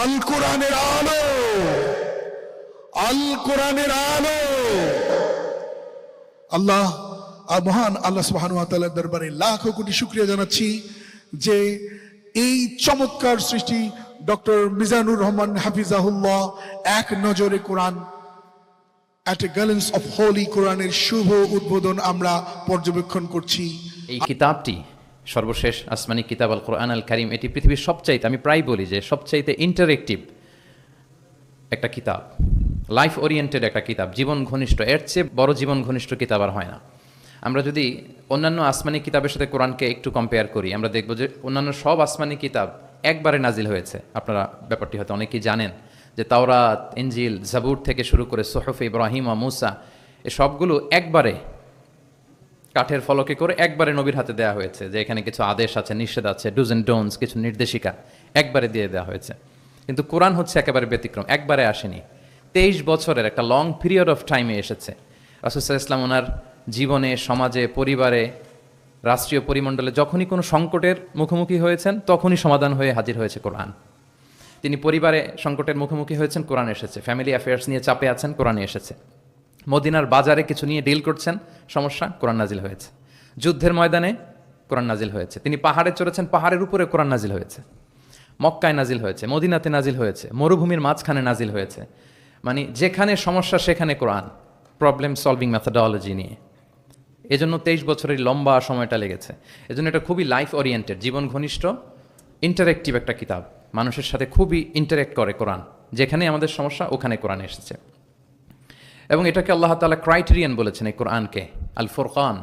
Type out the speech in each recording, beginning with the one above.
আল কোরআনের আলো। আল কোরআনের আলো। আল্লাহ মহান আল্লাহ সুবহান ওয়া দরবারে লাখো কোটি শুকরিয়া জানাচ্ছি যে এই চমৎকার সৃষ্টি ডক্টর মিজানুর রহমান হাফিজাহুল্লাহ এক নজরে Quran at a glance of holy কোরআনের শুভ উদ্বোধন আমরা পর্যবেক্ষণ করছি। এই কিতাবটি সর্বশেষ আসমানি কিতাব আল কোরআন আল কারিম, এটি পৃথিবীর সবচাইতে, আমি প্রায় বলি যে সবচাইতে ইন্টারেক্টিভ একটা কিতাব লাইফ ওরিয়েন্টেড একটা কিতাব, জীবন ঘনিষ্ঠ, এর চেয়ে বড় জীবন ঘনিষ্ঠ কিতাব আর হয় না। আমরা যদি অন্যান্য আসমানি কিতাবের সাথে কোরআনকে একটু কম্পেয়ার করি, আমরা দেখব যে অন্যান্য সব আসমানি কিতাব একবারে নাজিল হয়েছে। আপনারা ব্যাপারটি হয়তো অনেকেই জানেন যে তাওরাত ইঞ্জিল জাবুর থেকে শুরু করে সোহফ ইব্রাহিম ও মুসা, এ সবগুলো একবারে কাঠের ফলকে করে একবারে নবীর হাতে দেওয়া হয়েছে, যে এখানে কিছু আদেশ আছে, নিষেধ আছে ডুজ অ্যান্ড ডোনস কিছু নির্দেশিকা একবারে দিয়ে দেওয়া হয়েছে। কিন্তু কোরআন হচ্ছে একেবারে ব্যতিক্রম, একবারে আসেনি। তেইশ বছরের একটা লং পিরিয়ড অফ টাইমে এসেছে। রাসুসাহ ইসলাম ওনার জীবনে, সমাজে, পরিবারে, রাষ্ট্রীয় পরিমণ্ডলে যখনই কোনো সংকটের মুখোমুখি হয়েছেন, তখনই সমাধান হয়ে হাজির হয়েছে কোরআন। তিনি পরিবারে সংকটের মুখোমুখি হয়েছেন, কোরআন এসেছে। ফ্যামিলি অ্যাফেয়ার্স নিয়ে চাপে আছেন কোরআনে এসেছে। মদিনার বাজারে কিছু নিয়ে ডিল করছেন, সমস্যা কোরআন নাজিল হয়েছে। যুদ্ধের ময়দানে কোরআন নাজিল হয়েছে। তিনি পাহাড়ে চড়েছেন, পাহাড়ের উপরে কোরআন নাজিল হয়েছে। মক্কায় নাজিল হয়েছে, মদিনাতে নাজিল হয়েছে, মরুভূমির মাঝখানে নাজিল হয়েছে। মানে যেখানে সমস্যা, সেখানে কোরআন। প্রবলেম সলভিং মেথডোলজি নিয়ে। এজন্য তেইশ বছরের লম্বা সময়টা লেগেছে। এজন্য এটা খুবই লাইফ ওরিয়েন্টেড জীবন ঘনিষ্ঠ ইন্টারেক্টিভ একটা কিতাব। মানুষের সাথে খুবই ইন্টারেক্ট করে কোরআন। যেখানে আমাদের সমস্যা, ওখানে কোরআন এসেছে। এবং এটাকে আল্লাহ তালা ক্রাইটেরিয়ান বলেছেন এই কোরআনকে আল ফোরকান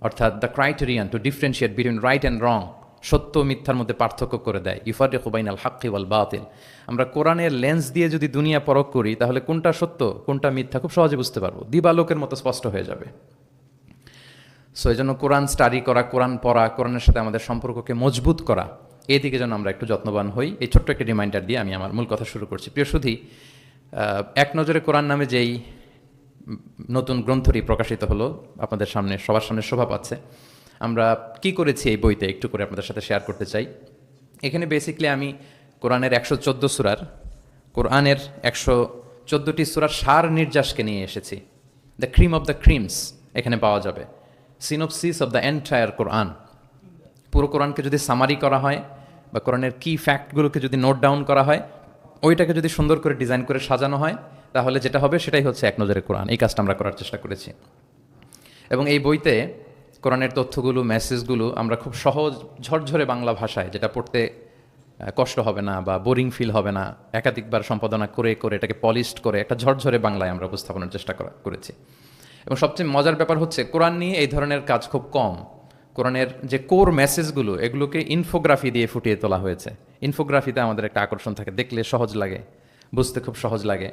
অর্থাৎ the criterion to differentiate between right and wrong সত্য মিথ্যার মধ্যে পার্থক্য করে দেয়। ইফারে খুবাইন আল হাক্কি ওয়াল বাতিল। আমরা কোরআনের লেন্স দিয়ে যদি দুনিয়া পরখ করি তাহলে কোনটা সত্য কোনটা মিথ্যা খুব সহজে বুঝতে পারব। দিবালোকের মতো স্পষ্ট হয়ে যাবে। সো এই জন্য কোরআন স্টাডি করা কোরআন পড়া কোরআনের সাথে আমাদের সম্পর্ককে মজবুত করা এই দিকে যেন আমরা একটু যত্নবান হই। এই ছোট্ট একটা রিমাইন্ডার দিয়ে আমি আমার মূল কথা শুরু করছি। প্রিয় আহ, এক নজরে কোরআন নামে যেই নতুন গ্রন্থটি প্রকাশিত হলো। আপনাদের সামনে, সবার সামনে শোভা পাচ্ছে। আমরা কি করেছি এই বইতে? একটু করে আপনাদের সাথে শেয়ার করতে চাই। এখানে বেসিকলি আমি কোরআনের একশো চোদ্দ সুরার, কোরআনের একশো চোদ্দোটি সুরার সার নির্যাসকে নিয়ে এসেছি। The cream of the creams এখানে পাওয়া যাবে। Synopsis of the entire Quran পুরো কোরআনকে যদি সামারি করা হয় বা কোরআনের কি ফ্যাক্টগুলোকে যদি নোট ডাউন করা হয়, ওইটাকে যদি সুন্দর করে ডিজাইন করে সাজানো হয় তাহলে যেটা হবে সেটাই হচ্ছে এক নজরে কোরআন। এই কাজটা আমরা করার চেষ্টা করেছি। এবং এই বইতে কোরআনের তথ্যগুলো, মেসেজগুলো আমরা খুব সহজ, ঝরঝরে বাংলা ভাষায়, যেটা পড়তে কষ্ট হবে না বা বোরিং ফিল হবে না, একাধিকবার সম্পাদনা করে করে এটাকে পলিশড করে একটা ঝরঝরে বাংলায় আমরা উপস্থাপনের চেষ্টা করা, করেছি। এবং সবচেয়ে মজার ব্যাপার হচ্ছে, কোরআন নিয়ে এই ধরনের কাজ খুব কম। কোরআনের যে কোর মেসেজগুলো, এগুলোকে ইনফোগ্রাফি দিয়ে ফুটিয়ে তোলা হয়েছে। ইনফোগ্রাফিতে আমাদের একটা আকর্ষণ থাকে, দেখলে সহজ লাগে, বুঝতে খুব সহজ লাগে।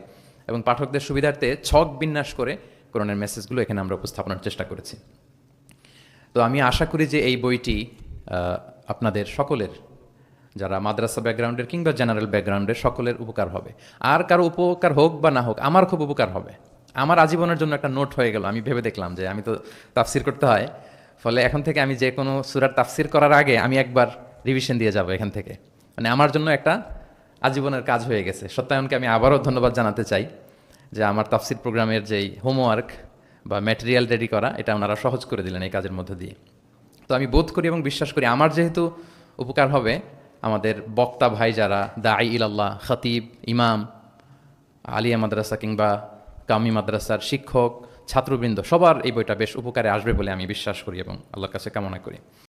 এবং পাঠকদের সুবিধার্থে ছক বিন্যাস করে কোরআনের মেসেজগুলো এখানে আমরা উপস্থাপনার চেষ্টা করেছি। তো আমি আশা করি যে এই বইটি আপনাদের সকলের, যারা মাদ্রাসা ব্যাকগ্রাউন্ডের কিংবা জেনারেল ব্যাকগ্রাউন্ডের সকলের উপকার হবে। আর কারও উপকার হোক বা না হোক, আমার খুব উপকার হবে। আমার আজীবনের জন্য একটা নোট হয়ে গেল। আমি ভেবে দেখলাম যে আমি তো তাফসির করতে হয়। ফলে এখন থেকে আমি যে কোনো সুরার তাফসির করার আগে আমি একবার রিভিশন দিয়ে যাব এখান থেকে। মানে আমার জন্য একটা আজীবনের কাজ হয়ে গেছে। সত্যায়নকে আমি আবারও ধন্যবাদ জানাতে চাই যে আমার তাফসির প্রোগ্রামের যেই হোমওয়ার্ক বা ম্যাটেরিয়াল রেডি করা, এটা ওনারা সহজ করে দিলেন এই কাজের মধ্য দিয়ে। তো আমি বোধ করি এবং বিশ্বাস করি আমার যেহেতু উপকার হবে, আমাদের বক্তা ভাই যারা দাই ইলাল্লাহ, খতিব, ইমাম, আলিয়া মাদ্রাসা কিংবা কামি মাদ্রাসার শিক্ষক, ছাত্রবৃন্দ, সবার এই বইটা বেশ উপকারে আসবে বলে আমি বিশ্বাস করি এবং আল্লাহর কাছে কামনা করি।